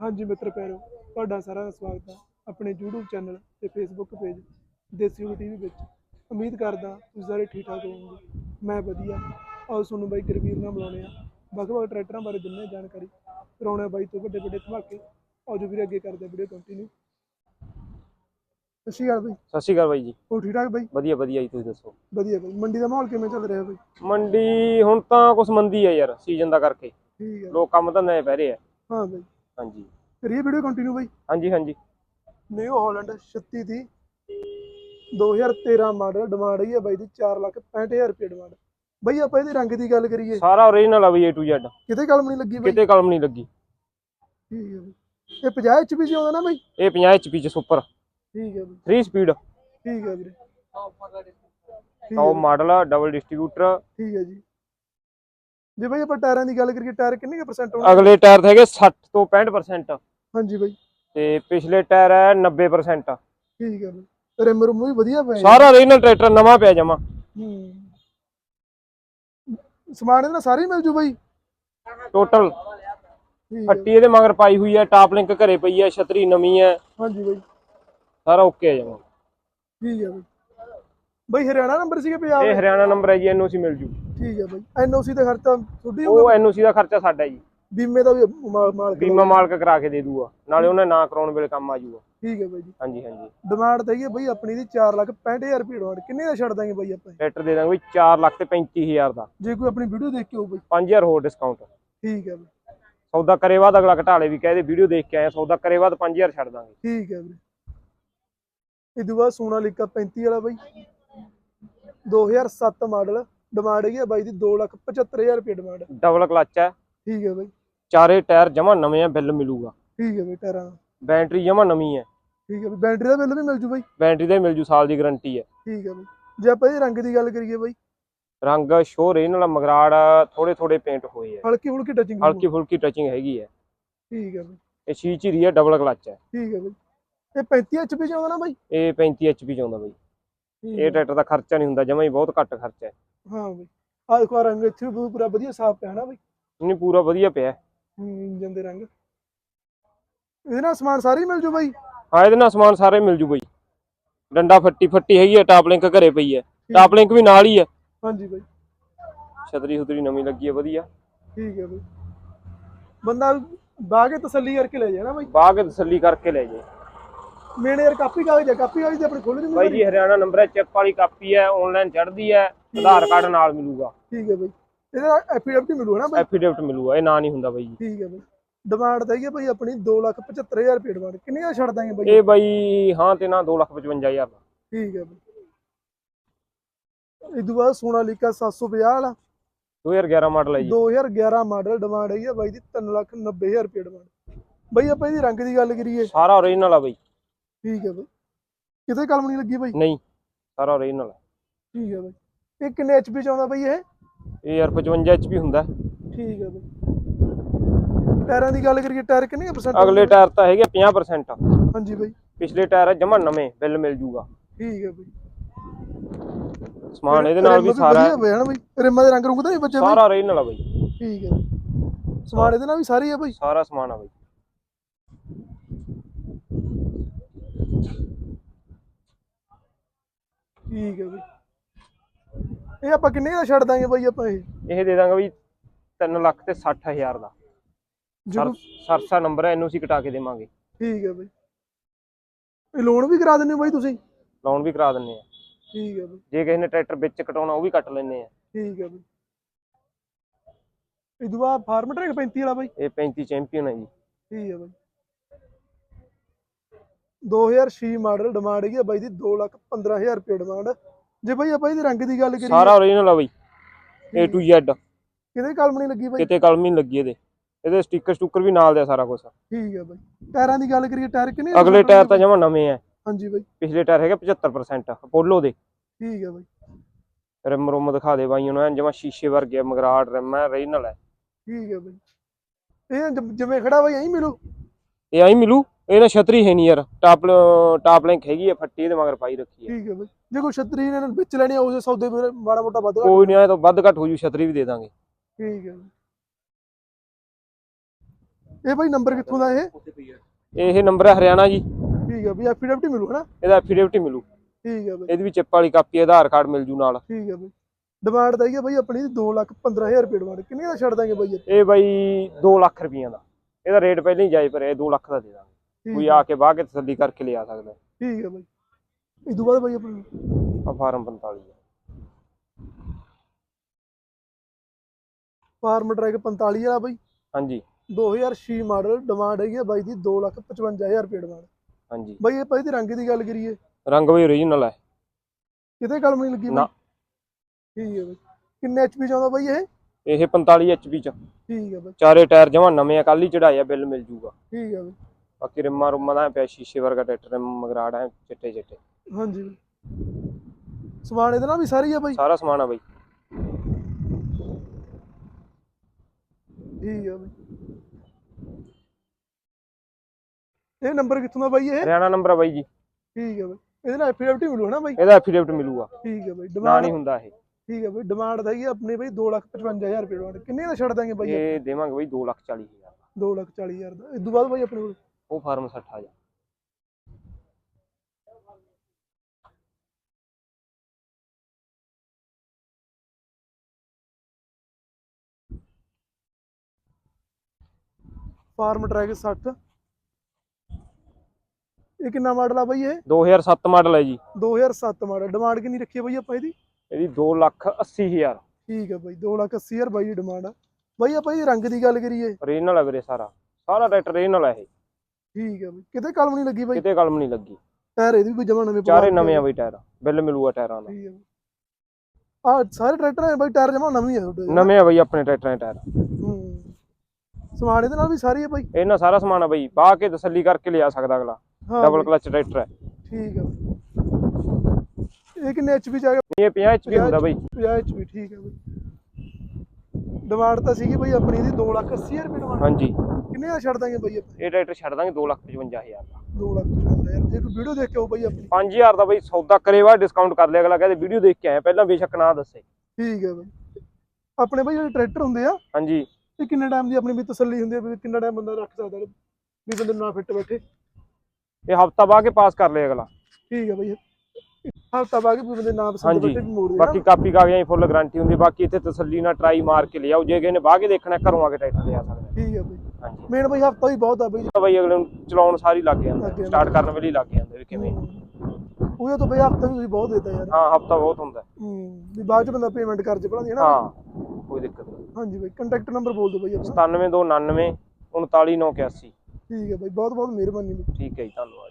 ਹਾਂਜੀ ਮਿੱਤਰ ਪਿਆਰੋ ਤੁਹਾਡਾ ਸਾਰਿਆਂ ਦਾ ਸਵਾਗਤ ਹੈ ਆਪਣੇ YouTube ਚੈਨਲ ਤੇ Facebook ਪੇਜ ਦੇਸੀ ਉਡ ਟੀਵੀ ਵਿੱਚ। ਉਮੀਦ ਕਰਦਾ ਤੁਸੀਂ ਸਾਰੇ ਠੀਕ ਠਾਕ ਹੋਵੋਗੇ। ਮੈਂ ਵਧੀਆ। ਆਓ ਤੁਹਾਨੂੰ ਬਾਈ ਗੁਰਵੀਰ ਨਾਲ ਮਿਲਾਉਣੇ ਆ ਵੱਖ ਵੱਖ ਟਰੈਕਟਰਾਂ ਬਾਰੇ ਦਿੰਨੇ ਜਾਣਕਾਰੀ ਕਰਾਉਣੇ ਬਾਈ ਤੋਂ ਵੱਡੇ ਵੱਡੇ ਧਮਾਕੇ। ਆਓ ਜੋ ਵੀਰੇ ਅੱਗੇ ਕਰਦੇ ਵੀਡੀਓ ਕੰਟੀਨਿਊ ਸਤਿ ਸ਼੍ਰੀ ਅਕਾਲ ਬਾਈ। ਸਤਿ ਸ਼੍ਰੀ ਅਕਾਲ ਬਾਈ ਜੀ। ਹੋ ਠੀਕ ਠਾਕ ਬਾਈ? ਵਧੀਆ ਵਧੀਆ ਜੀ ਤੁਸੀਂ ਦੱਸੋ? ਵਧੀਆ ਬਾਈ। ਮੰਡੀ ਦਾ ਮਾਹੌਲ ਕਿਵੇਂ ਚੱਲ ਰਿਹਾ ਬਾਈ? ਮੰਡੀ ਹੁਣ ਤਾਂ ਕੁਛ ਮੰਦੀ ਹੈ ਯਾਰ ਸੀਜ਼ਨ ਦਾ ਕਰਕੇ। ਠੀਕ ਹੈ। ਲੋਕ ਕੰਮ ਧੰਦੇ ਪੈ ਰਹੇ ਆ। ਹਾਂ ਬਾਈ। ਹਾਂਜੀ। ਕਰੀਏ ਵੀਡੀਓ ਕੰਟੀਨਿਊ ਬਾਈ? ਹਾਂਜੀ ਹਾਂਜੀ। ਨਿਊ ਹਾਲੈਂਡ 36 ਦੀ 2013 ਮਾਡਲ ਡਿਮਾਂਡ ਹੈ ਬਾਈ ਦੀ 465000 ਰੁਪਏ ਡਿਮਾਂਡ ਬਾਈ ਆਪਾਂ ਇਹਦੇ ਰੰਗ ਦੀ ਗੱਲ ਕਰੀਏ। ਸਾਰਾ ਓਰੀਜਨਲ ਆ ਬਈ A to Z ਕਿਤੇ ਕਲਮ ਨਹੀਂ ਲੱਗੀ ਬਾਈ? ਕਿਤੇ ਕਲਮ ਨਹੀਂ ਲੱਗੀ। ਠੀਕ ਹੈ ਬਾਈ। ਇਹ 50 ਐਚਪੀ ਜੀ ਆਉਂਦਾ ਨਾ ਬਾਈ? ਇਹ 50 HP ਚ ਸੁਪਰ ਠੀਕ ਹੈ ਬਾਈ। 3 ਸਪੀਡ ਠੀਕ ਹੈ ਵੀਰੇ। ਟੌਪ ਮਾਡਲ ਆ ਡਬਲ ਡਿਸਟ੍ਰੀਬਿਊਟਰ ਠੀਕ ਹੈ ਜੀ। ਜੇ ਬਾਈ ਆਪਾਂ ਟਾਇਰਾਂ ਦੀ ਗੱਲ ਕਰੀਏ ਟਾਇਰ ਕਿੰਨੇ ਕੁ ਪਰਸੈਂਟ ਹੋਣਗੇ? ਅਗਲੇ ਟਾਇਰ ਹੈਗੇ 60 ਤੋਂ 65% ਹਾਂਜੀ ਬਾਈ। ਤੇ ਪਿਛਲੇ ਟਾਇਰ ਹੈ 90% ਠੀਕ ਹੈ ਬਾਈ। ਰਿਮ ਰੁਮ ਵੀ ਵਧੀਆ ਪਏ ਆ। ਸਾਰਾ ਓਰੀਜਨਲ ਟਰੈਕਟਰ ਨਵਾਂ ਪਿਆ ਜਮਾ। ਹੂੰ। ਸਮਾਨ ਇਹਦਾ ਸਾਰੀ ਮਿਲ ਜੂ ਬਾਈ? ਟੋਟਲ ਠੀਕ ਹੈ। ਫੱਟੀ ਇਹਦੇ ਮਗਰ ਪਾਈ ਹੋਈ ਹੈ ਟਾਪ ਲਿੰਕ ਘਰੇ ਪਈ ਹੈ ਛਤਰੀ ਨਵੀਂ ਹੈ। ਹਾਂਜੀ ਬਾਈ। ਸਾਰਾ ਓਕੇ ਹੈ ਜਮਾ। ਠੀਕ ਹੈ ਬਾਈ। ਬਾਈ ਹਰਿਆਣਾ ਨੰਬਰ ਸੀਗੇ ਪੰਜਾਬ ਇਹ ਹਰਿਆਣਾ ਨੰਬਰ ਹੈ ਜੀ ਐਨਓਸੀ ਮਿਲ ਜੂ। ਠੀਕ ਹੈ ਬਾਈ। ਐਨਓਸੀ ਦਾ ਖਰਚਾ ਤੁਹਾਡੀ ਹੋਊਗਾ? ਉਹ ਐਨਓਸੀ ਦਾ ਖਰਚਾ ਸਾਡਾ ਜੀ। ਬੀਮੇ ਦਾ ਵੀ ਮਾਲ ਮਾਲ ਬੀਮਾ ਮਾਲਕ ਕਰਾ ਕੇ ਦੇ ਦੂਗਾ। ਨਾਲੇ ਉਹਨੇ ਨਾ ਕਰਾਉਣ ਵੇਲੇ ਕੰਮ ਆ ਜਾਊਗਾ ਠੀਕ ਹੈ ਬਾਈ ਜੀ। ਹਾਂਜੀ ਹਾਂਜੀ। ਡਿਮਾਂਡ ਤਾਂ ਹੈਗੀ ਹੈ ਬਾਈ ਆਪਣੀ ਦੀ 465000 ਰੁਪਏ ਡਿਮਾਂਡ ਕਿੰਨੇ ਦਾ ਛੱਡ ਦਾਂਗੇ ਬਾਈ ਆਪਾਂ? ਟਰੈਕਟਰ ਦੇ ਦਾਂਗੇ ਵੀ 4 ਲੱਖ ਤੇ 35000 ਦਾ। ਜੇ ਕੋਈ ਆਪਣੀ ਵੀਡੀਓ ਦੇਖ ਕੇ ਹੋ ਬਾਈ। 5000 ਹੋਰ ਡਿਸਕਾਊਂਟ ਠੀਕ ਹੈ ਬਾਈ। ਸੌਦਾ ਕਰੇ ਬਾਅਦ ਅਗਲਾ ਘਟਾਲੇ ਵੀ ਕਹਦੇ ਵੀਡੀਓ ਦੇਖ ਕੇ ਆਏ ਸੌਦਾ ਕਰੇ ਬਾਅਦ 5000 ਛੱਡ ਦਾਂਗੇ। ਠੀਕ ਹੈ ਵੀਰੇ। ਇਹ ਤੋਂ ਬਾਅਦ ਸੋਨਾਲੀਕਾ 35 ਵਾਲਾ ਬਾਈ। 2007 ਮਾਡਲ ਡਿਮਾਂਡ ਹੈਗੀ ਹੈ ਬਾਈ ਦੀ 275000 ਰੁਪਏ ਡਿਮਾਂਡ ਡਬਲ ਕਲਚ ਹੈ। ਠੀਕ ਹੈ ਬਾਈ। ਚਾਰੇ ਟਾਇਰ ਜਮਾ ਨਵੇਂ ਆ ਬਿੱਲ ਮਿਲੂਗਾ। ਠੀਕ ਹੈ ਬਾਈ ਟਾਇਰਾਂ ਦਾ। ਬੈਟਰੀ ਜਮਾ ਨਵੀਂ ਹੈ। ਠੀਕ ਹੈ ਬਾਈ ਬੈਟਰੀ ਦਾ ਬਿੱਲ ਵੀ ਮਿਲ ਜੂ ਬਾਈ। ਬੈਟਰੀ ਦਾ ਹੀ ਮਿਲ ਜੂ ਸਾਲ ਦੀ ਗਾਰੰਟੀ ਹੈ। ਠੀਕ ਹੈ ਬਾਈ। ਜੇ ਆਪਾਂ ਇਹ ਰੰਗ ਦੀ ਗੱਲ ਕਰੀਏ ਬਾਈ। ਰੰਗ ਸ਼ੋਰ ਇਹਨਾਂ ਨਾਲ ਮਗਰਾੜ ਥੋੜੇ ਥੋੜੇ ਪੇਂਟ ਹੋਏ ਆ। ਹਲਕੀ ਫੁਲਕੀ ਟੱਚਿੰਗ ਹਲਕੀ ਫੁਲਕੀ ਟਚਿੰਗ ਹੈਗੀ ਹੈ। ਠੀਕ ਹੈ ਬਾਈ। ਇਹ ਸ਼ੀਚ ਹੀ ਹੈ ਡਬਲ ਕਲਚ ਹੈ। ਠੀਕ ਹੈ ਬਾਈ। ਇਹ 35 ਐਚਪੀ ਚ ਆਉਂਦਾ ਨਾ ਬਾਈ? ਇਹ 35 HP ਚ ਆਉਂਦਾ ਬਈ। ਇਹ। ਟਰੈਕਟਰ ਦਾ ਖਰਚਾ ਨਹੀਂ ਹੁੰਦਾ ਜਮਾ ਹੀ ਬਹੁਤ ਘੱਟ ਖਰਚਾ ਹੈ। ਹਾਂ ਬਾਈ। ਆਹ ਦੇਖੋ ਆਹ ਰੰਗ ਇੱਥੇ ਵੀ ਪੂਰਾ ਵਧੀਆ ਸਾਫ਼ ਪਿਆ ਨਾ ਬਾਈ। ਨਹੀਂ ਪੂਰਾ ਵਧੀਆ ਪਿਆ ਹੈ। ਇੰਜਨ ਦੇ ਰੰਗ। ਇਹਦੇ ਨਾਲ ਸਮਾਨ ਸਾਰੇ ਹੀ ਮਿਲ ਜੂ ਬਾਈ? ਹਾਂ ਇਹਦੇ ਨਾਲ ਸਮਾਨ ਸਾਰੇ ਮਿਲ ਜੂ ਬਈ। ਡੰਡਾ ਫੱਟੀ ਫੱਟੀ ਹੈਗੀ ਹੈ ਟਾਪ ਲਿੰਕ ਘਰੇ ਪਈ ਹੈ। ਟਾਪ ਲਿੰਕ ਵੀ ਨਾਲ ਹੀ ਹੈ। ਹਾਂਜੀ ਬਾਈ। ਛਤਰੀ ਹੁਤਰੀ ਨਵੀਂ ਲੱਗੀ ਹੈ ਵਧੀਆ। ਠੀਕ ਹੈ ਬਾਈ। ਬੰਦਾ ਕੇ ਤਸੱਲੀ ਕਰਕੇ ਲੈ ਜਾਣਾ ਬਾਈ। ਬਾਹ ਕੇ ਤਸੱਲੀ ਕਰਕੇ ਲੈ ਜੇ ਮੇਨ ਯਾਰ ਕਾਪੀ ਕਾਗਜ਼ ਹੈ ਕਾਪੀ ਕਾਗਜ਼ ਤੇ ਆਪਣੇ ਖੋਲ ਨਹੀਂ ਬਾਈ ਜੀ ਹਰਿਆਣਾ ਨੰਬਰ ਹੈ ਚੈੱਕ ਵਾਲੀ ਕਾਪੀ ਹੈ ਆਨਲਾਈਨ ਚੜਦੀ ਹੈ ਆਧਾਰ ਕਾਰਡ ਨਾਲ ਮਿਲੂਗਾ। ਠੀਕ ਹੈ ਬਾਈ। ਇਹਦਾ ਐਫੀਡੈਵਿਟ ਮਿਲੂ ਨਾ ਬਾਈ? ਐਫੀਡੇਵਿਟ ਮਿਲੂਗਾ ਇਹ ਨਾਂ ਨਹੀਂ ਹੁੰਦਾ ਬਾਈ ਜੀ। ਠੀਕ ਹੈ ਬਾਈ। ਡਿਮਾਂਡ ਤਾਂ ਹੈਗੀ ਹੈ ਬਾਈ ਆਪਣੀ 275000 ਰੁਪਏ ਡਿਮਾਂਡ ਕਿੰਨੇ ਦਾ ਛੱਡ ਦਾਂਗੇ ਬਾਈ? ਇਹ ਬਾਈ ਹਾਂ ਤੇ ਨਾ 255000 ਦਾ। ਠੀਕ ਹੈ ਬਾਈ। ਇਹ ਤੋਂ ਬਾਅਦ ਸੋਨਾਲੀਕਾ 750 ਵਾਲਾ। 2011 ਮਾਡਲ ਹੈ ਜੀ। 2011 ਮਾਡਲ ਡਿਮਾਂਡ ਹੈਗੀ ਆ ਬਾਈ ਦੀ 390000 ਰੁਪਏ ਡਿਮਾਂਡ ਬਾਈ ਆਪਾਂ ਇਹਦੀ ਰੰਗ ਦੀ ਗੱਲ ਕਰੀਏ। ਸਾਰਾ ਓਰੀਜਨਲ ਆ ਬਾਈ। ਠੀਕ ਹੈ ਬਾਈ। ਕਿਤੇ ਕਲਮ ਨਹੀਂ ਲੱਗੀ ਬਾਈ? ਨਹੀਂ ਸਾਰਾ ਓਰੀਜਨਲ ਹੈ। ਠੀਕ ਹੈ ਬਾਈ। ਇਹ ਕਿੰਨੇ ਐਚਪੀ ਚ ਆਉਂਦਾ ਬਾਈ ਇਹ? ਇਹ ਯਾਰ 55 HP ਹੁੰਦਾ। ਠੀਕ ਹੈ ਬਾਈ। ਟਾਇਰਾਂ ਦੀ ਗੱਲ ਕਰੀਏ ਟਾਇਰ ਕਿੰਨੇ ਪਰਸੈਂਟ ਅਗਲੇ ਟਾਇਰ ਤਾਂ ਹੈਗੇ 50% ਹਾਂਜੀ ਬਾਈ। ਪਿਛਲੇ ਟਾਇਰ ਜਮਾ ਨਵੇਂ ਬਿੱਲ ਮਿਲ ਜੂਗਾ। ਠੀਕ ਹੈ ਬਾਈ। ਸਮਾਨ ਇਹਦੇ ਨਾਲ ਵੀ ਸਾਰਾ ਹੈ। ਬਾਈ? ਰਿਮਾਂ ਦੇ ਰੰਗ ਰੁੰਗ ਤਾਂ ਨਹੀਂ ਬੱਚੇ ਬਾਈ? ਸਾਰਾ ਓਰੀਜਨਲ ਆ ਬਾਈ। ਠੀਕ ਹੈ। ਸਮਾਨ ਇਹਦੇ ਨਾਲ ਵੀ ਸਾਰੇ ਹੀ ਬਾਈ? ਸਾਰਾ ਸਮਾਨ ਆ ਬਾਈ। ਠੀਕ ਹੈ ਬਾਈ। ਇਹ ਆਪਾਂ ਕਿੰਨੇ ਦਾ ਛੱਡ ਦਾਂਗੇ ਬਾਈ ਆਪਾਂ ਇਹ? ਇਹ ਦੇ ਦਾਂਗਾ ਵੀ 3 ਲੱਖ ਤੇ 60000 ਦਾ। ਜਦੋਂ ਸਰਸਾ ਨੰਬਰ ਹੈ ਇਹਨੂੰ ਅਸੀਂ ਕਟਾ ਕੇ ਦੇਵਾਂਗੇ। ਠੀਕ ਹੈ ਬਾਈ। ਇਹ ਲੋਨ ਵੀ ਕਰਾ ਦਿੰਦੇ ਹੋ ਬਾਈ ਤੁਸੀਂ? ਲੋਨ ਵੀ ਕਰਾ ਦਿੰਨੇ ਆ ਠੀਕ ਹੈ ਬਾਈ। ਜੇ ਕਿਸੇ ਨੇ ਟਰੈਕਟਰ ਵਿੱਚ ਕਟਾਉਣਾ ਉਹ ਵੀ ਕੱਟ ਲੈਨੇ ਆ ਠੀਕ ਹੈ ਬਾਈ। ਇਹ ਦੁਆ ਫਾਰਮ ਟਰੈਕ 35 ਵਾਲਾ ਬਾਈ? ਇਹ 35 ਚੈਂਪੀਅਨ ਹੈ ਜੀ। ਠੀਕ ਹੈ ਬਾਈ। 2006 ਮਾਡਲ ਡਿਮਾਂਡ ਹੈਗੀ ਆ ਬਾਈ ਦੀ 2 ਲੱਖ 15000 ਰੁਪਏ ਡਿਮਾਂਡ ਜੇ ਬਾਈ ਆਪਾਂ ਇਹਦੀ ਰੰਗ ਦੀ ਗੱਲ ਕਰੀਏ ਸਾਰਾ ਓਰੀਜਨਲ ਆ ਬਾਈ। A to Z ਕਿਤੇ ਕਲਮ ਨਹੀਂ ਲੱਗੀ ਬਾਈ? ਕਿਤੇ ਕਲਮ ਨਹੀਂ ਲੱਗੀ ਇਹਦੇ। ਇਹਦੇ ਸਟicker ਸਟੂਕਰ ਵੀ ਨਾਲ ਦੇ ਸਾਰਾ ਕੁਝ ਠੀਕ ਹੈ ਬਾਈ। ਟਾਇਰਾਂ ਦੀ ਗੱਲ ਕਰੀਏ ਟਾਇਰ ਕਿੰਨੇ ਅਗਲੇ ਟਾਇਰ ਤਾਂ ਜਮਾ ਨਵੇਂ ਆ। ਹਾਂਜੀ ਬਾਈ। ਪਿਛਲੇ ਟਾਇਰ ਹੈਗੇ 75% ਅਪੋਲੋ ਦੇ। ਠੀਕ ਹੈ ਬਾਈ। ਰਿਮ ਰੁਮ ਦਿਖਾ ਦੇ ਬਾਈ ਉਹਨਾਂ ਜਮਾ ਸ਼ੀਸ਼ੇ ਵਰਗੇ ਮਗਰਾੜ ਰਿਮ ਹੈ ਓਰੀਜਨਲ ਹੈ ਠੀਕ ਹੈ ਬਾਈ। ਇਹ ਜਿਵੇਂ ਖੜਾ ਬਾਈ ਐਂ ਮਿਲੂ? ਇਹ ਆਈ ਮਿਲੂ। ਇਹ ਨਾ ਛਤਰੀ ਹੈ ਨਹੀਂ ਯਾਰ। ਟਾਪ ਟਾਪ ਲਿੰਕ ਹੈਗੀ ਆ ਫੱਟੀ ਇਹਦੇ ਮਗਰ ਪਾਈ ਰੱਖੀ ਹੈ ਠੀਕ ਹੈ ਬਾਈ। ਜੇ ਕੋਈ ਛਤਰੀ ਇਹਨਾਂ ਨੇ ਵਿੱਚ ਲੈਣੀ ਆ ਉਸ ਸੌਦੇ ਫਿਰ ਮਾੜਾ ਮੋਟਾ ਵੱਧ ਘੱਟ ਕੋਈ ਨਹੀਂ ਆਏ ਤਾਂ ਵੱਧ ਘੱਟ ਹੋ ਜੂ ਛਤਰੀ ਵੀ ਦੇ ਦਾਂਗੇ। ਠੀਕ ਹੈ। ਇਹ ਬਾਈ ਨੰਬਰ ਕਿੱਥੋਂ ਦਾ ਇਹ? ਇਹ ਨੰਬਰ ਹੈ ਹਰਿਆਣਾ ਜੀ। ਠੀਕ ਆ ਬਈ ਐਫੀਡੈਵਿਟ ਮਿਲੂ ਹਨਾ? ਇਹਦਾ ਐਫੀਡੇਵਿਟ ਮਿਲੂ। ਠੀਕ ਆ ਬਈ। ਇਹਦੀ ਵੀ ਚਿੱਪ ਵਾਲੀ ਕਾਪੀ ਹੈ, ਆਧਾਰ ਕਾਰਡ ਮਿਲ ਜੂ ਨਾਲ। ਠੀਕ ਆ ਬਈ। ਡਿਮਾਂਡ ਦਾ ਹੀ ਆ ਬਈ ਆਪਣੀ 2 ਲੱਖ 15000 ਰੁਪਏ ਡਿਮਾਂਡ ਕਿੰਨੇ ਦਾ ਛੱਡ ਦਾਂਗੇ ਬਈ ਇਹ? ਇਹ ਬਾਈ 2 ਲੱਖ ਰੁਪਈਆ ਦਾ। ਇਹਦਾ ਰੇਟ ਪਹਿਲਾਂ ਹੀ ਜਾਇਜ਼ ਪਰ ਇਹ 2 ਲੱਖ ਦਾ ਦੇ ਦਾਂਗੇ। ਕੋਈ ਆ ਆ ਕੇ ਬਾਹ ਕੇ ਤਸੱਲੀ ਕਰਕੇ ਲਿਆ ਸਕਦਾ। ਠੀਕ ਆ ਬਈ। ਇਸ ਤੋਂ ਬਾਅਦ ਬਈ ਆਪਣੀ? ਆ ਫਾਰਮ 45 ਹੈ ਫਾਰਮ ਟਰੈਕ 45 ਵਾਲਾ ਬਈ। ਹਾਂਜੀ। 2006 ਮਾਡਲ ਡਿਮਾਂਡ ਹੈਗੀ ਆ ਬਾਈ ਦੀ 2 ਲੱਖ 55000 ਰੁਪਏ ਡਿਮਾਂਡ ਹਾਂਜੀ। ਬਈ ਇਹ ਭਾਈ ਦੀ ਰੰਗ ਦੀ ਗੱਲ ਕਰੀਏ। ਰੰਗ ਵੀ ਓਰੀਜਨਲ ਹੈ ਕਿਤੇ ਕਲਮ ਨਹੀਂ ਲੱਗੀ ਨਾ। ਬਈ? ਠੀਕ ਹੈ ਬਈ। ਕਿੰਨੇ ਐਚਪੀ ਚਾਹੁੰਦਾ ਬਈ ਇਹ? ਇਹ 45 ਐਚਪੀ ਚ। ਠੀਕ ਹੈ ਬਈ। ਚਾਰੇ ਟਾਇਰ ਜਮਾਂ ਨਵੇਂ ਆ ਕੱਲ ਹੀ ਚੜਾਇਆ ਬਿੱਲ ਮਿਲ ਜੂਗਾ। ਠੀਕ ਹੈ ਬਈ। ਬਾਕੀ ਰਿਮਾਂ ਰੁਮਾਂ ਦਾ ਐਂ ਪਿਆ ਸ਼ੀਸ਼ੇ ਵਰਗਾ ਟਰੈਕਟਰ ਮਗਰਾੜ ਹੈ ਚਿੱਟੇ ਚਿੱਟੇ। ਹਾਂਜੀ। ਬਈ ਸਮਾਨ ਇਹਦੇ ਨਾਲ ਵੀ ਸਾਰੀ ਆ ਬਈ? ਸਾਰਾ ਸਮਾਨ ਆ ਬਾਈ। ਠੀਕ ਹੈ ਬਈ। ਇਹ ਨੰਬਰ ਕਿੱਥੋਂ ਦਾ ਬਾਈ ਇਹ? ਹਰਿਆਣਾ ਨੰਬਰ ਆ ਬਾਈ ਜੀ। ਠੀਕ ਹੈ ਬਈ। ਇਹਦੇ ਨਾਲ ਐਫੀਡੈਵਿਟ ਮਿਲੂ ਹਨਾ ਬਾਈ? ਇਹਦਾ ਐਫੀਡੇਵਿਟ ਮਿਲੂਗਾ। ਠੀਕ ਹੈ ਬਈ। ਨਾ ਡਿਮਾਂਡ ਨਹੀਂ ਹੁੰਦਾ ਇਹ। ਠੀਕ ਹੈ ਬਈ। ਡਿਮਾਂਡ ਦਾ ਹੀ ਆਪਣੇ ਬਈ 255000 ਰੁਪਏ ਡਿਮਾਂਡ ਕਿੰਨੇ ਦਾ ਛੱਡ ਦਾਂਗੇ ਬਾਈ ਇਹ ਦੇਵਾਂਗੇ ਬਾਈ 2 ਲੱਖ 40 ਹਜ਼ਾਰ ਦਾ। 2 ਲੱਖ 40 ਹਜ਼ਾਰ ਦਾ। ਇਸ ਤੋਂ ਬਾਅਦ ਬਾਈ ਆਪਣੇ ਕੋਲ ਉਹ ਫਾਰਮ 60 ਹਜ਼ਾਰ ਫਾਰਮ ਟਰੈਕ 60 ਇਹ ਕਿੰਨਾ ਮਾਡਲ ਆ ਬਾਈ ਇਹ? 2007 ਮਾਡਲ ਹੈ ਜੀ। 2007 ਮਾਡਲ। ਡਿਮਾਂਡ ਕਿੰਨੀ ਰੱਖੀ ਹੈ ਬਾਈ ਆਪਾਂ ਇਹਦੀ? ਇਹਦੀ 2 ਲੱਖ 80 ਹਜ਼ਾਰ। ਠੀਕ ਹੈ ਬਾਈ 2 ਲੱਖ 80 ਹਜ਼ਾਰ ਬਾਈ ਦੀ ਡਿਮਾਂਡ ਆ। ਬਾਈ ਆਪਾਂ ਇਹ ਰੰਗ ਦੀ ਗੱਲ ਕਰੀਏ। ਓਰੀਜਨਲ ਹੈ ਵੀਰੇ ਸਾਰਾ। ਸਾਰਾ ਟਰੈਕਟਰ ਓਰੀਜਨਲ ਹੈ ਇਹ। ਠੀਕ ਹੈ ਬਾਈ। ਕਿਤੇ ਕਲਮ ਨਹੀਂ ਲੱਗੀ ਬਾਈ? ਕਿਤੇ ਕਲਮ ਨਹੀਂ ਲੱਗੀ। ਟਾਇਰ ਇਹਦੀ ਵੀ ਜਮਾ ਨਵੇਂ ਚਾਰੇ ਨਵੇਂ ਆ ਬਾਈ ਟਾਇਰ। ਬਿੱਲ ਮਿਲੂਗਾ ਟਾਇਰਾਂ ਦਾ। ਠੀਕ ਹੈ ਆ ਸਾਰੇ ਟਰੈਕਟਰ ਹੈ ਬਾਈ ਟਾਇਰ ਜਮਾ ਨਵੇਂ ਆ ਤੁਹਾਡੇ ਨਵੇਂ ਆ ਬਾਈ ਆਪਣੇ ਟਰੈਕਟਰਾਂ ਦੇ ਟਾਇਰ। ਹੂੰ। ਸਮਾਨ ਇਹਦੇ ਨਾਲ ਵੀ ਸਾਰੀ ਹੈ ਬਾਈ? ਇਹਨਾਂ ਸਾਰਾ ਸਮਾਨ ਆ ਬਾਈ। ਬਾਹ ਕੇ ਤਸੱਲੀ ਕਰਕੇ ਲਿਆ ਸਕਦਾ ਅਗਲਾ। ਹਾਂ ਡਬਲ ਕਲਚ ਟਰੈਕਟਰ ਹੈ ਠੀਕ ਹੈ ਬਾਈ। ਇਹ ਕਿੰਨੇ ਐਚਪੀ ਆ ਗਿਆ? ਇਹ 50 ਐਚਪੀ ਹੁੰਦਾ ਬਾਈ। 50 ਐਚਪੀ ਠੀਕ ਹੈ ਬਾਈ। ਡਿਮਾਂਡ ਤਾਂ ਸੀਗੀ ਬਾਈ ਆਪਣੀ ਦੀ 2 ਲੱਖ 80 ਹਜ਼ਾਰ ਰੁਪਏ ਡਿਮਾਂਡ। ਹਾਂਜੀ। ਕਿੰਨੇ ਦਾ ਛੱਡ ਦਾਂਗੇ ਬਾਈ ਆਪਾਂ? ਇਹ ਟਰੈਕਟਰ ਛੱਡ ਦਾਂਗੇ 2 ਲੱਖ 55 ਹਜ਼ਾਰ ਦਾ। 2 ਲੱਖ 55 ਹਜ਼ਾਰ। ਜੇ ਕੋਈ ਵੀਡੀਓ ਦੇਖ ਕੇ ਆਓ ਬਾਈ ਆਪਣੀ। 5000 ਦਾ ਬਾਈ ਸੌਦਾ ਕਰੇਵਾ ਡਿਸਕਾਊਂਟ ਕਰ ਲਿਆ ਅਗਲਾ ਕਹਿੰਦੇ ਵੀਡੀਓ ਦੇਖ ਕੇ ਆਇਆ ਪਹਿਲਾਂ ਬੇਸ਼ੱਕ ਨਾ ਦੱਸੇ। ਠੀਕ ਹੈ ਬਾਈ। ਆਪਣੇ ਬਾਈ ਜਿਹੜੇ ਟਰੈਕਟਰ ਹੁੰਦੇ ਆ ਹਾਂਜੀ। ਇਹ ਕਿੰਨੇ ਟਾਈਮ ਦੀ ਆਪਣੀ ਵੀ ਤਸੱਲੀ ਹੁੰਦੀ ਹੈ ਵੀ ਕਿੰਨਾ ਟਾਈਮ ਬੰਦਾ ਰੱਖ ਸਕਦਾ ਵੀ ਬੰਦੇ ਨੂੰ ਨਾ ਫਿੱਟ ਬੈਠੇ? ਇਹ ਹਫਤਾ ਬਾਅਦ ਕੇ ਪਾਸ ਕਰ ਲਿਆ ਅਗਲਾ। ਠੀਕ ਹੈ ਬਾਈ। ਹਫਤਾ ਬਾਅਦ ਵੀ ਬੰਦੇ ਨਾ ਪਸੰਦ। ਬੈਠੇ ਵੀ ਮੋੜ ਦੇ ਬਾਕੀ ਕਾਪੀ ਕਾਗਜ਼ਾਂ ਦੀ ਫੁੱਲ ਗਾਰੰਟੀ ਹੁੰਦੀ ਬਾਕੀ ਇੱਥੇ ਤਸੱਲੀ ਨਾਲ ਟਰਾਈ ਮਾਰ ਕੇ ਲਿਆਓ ਜੇ ਕਿਸੇ ਨੇ ਬਾਹ ਕੇ ਦੇਖਣਾ ਘਰੋਂ ਆ ਕੇ ਟਰੈਕਟਰ ਲਿਆ ਸਕਦਾ। ਠੀਕ ਹੈ ਬਾਈ। ਹਾਂਜੀ। ਮੇਨ ਬਾਈ ਹਫਤਾ ਵੀ ਬਹੁਤ ਆ ਬਾਈ। ਤਾਂ ਬਾਈ ਅਗਲੇ ਨੂੰ ਚਲਾਉਣ ਸਾਰੀ ਲੱਗ ਲੱਗ ਜਾਂਦਾ ਜਾਂਦਾ। ਸਟਾਰਟ ਕਰਨ ਵੇਲੇ ਹੀ ਲੱਗ ਜਾਂਦਾ ਵੀ ਕਿਵੇਂ। ਉਹਦੇ ਤੋਂ ਬਈ ਹਫਤਾ ਵੀ ਤੁਸੀਂ ਬਹੁਤ ਦੇਤਾ ਯਾਰ। ਹਾਂ ਹਫਤਾ ਬਹੁਤ ਹੁੰਦਾ। ਹੂੰ ਵੀ ਬਾਅਦ ਚ ਬੰਦਾ ਪੇਮੈਂਟ ਕਰ ਚ ਭਲਾਉਂਦੀ ਹੈ ਨਾ ਹਾਂ ਕੋਈ ਦਿੱਕਤ ਨਹੀਂ। ਹਾਂਜੀ ਬਾਈ ਕੰਟੈਕਟ ਨੰਬਰ ਬੋਲ ਦਿਓ ਬਾਈ ਆਪਣਾ। 97299 39981 ਠੀਕ ਹੈ ਬਾਈ ਬਹੁਤ ਬਹੁਤ ਮਿਹਰਬਾਨੀ ਬਾਈ। ਠੀਕ ਹੈ ਜੀ ਧੰਨਵਾਦ।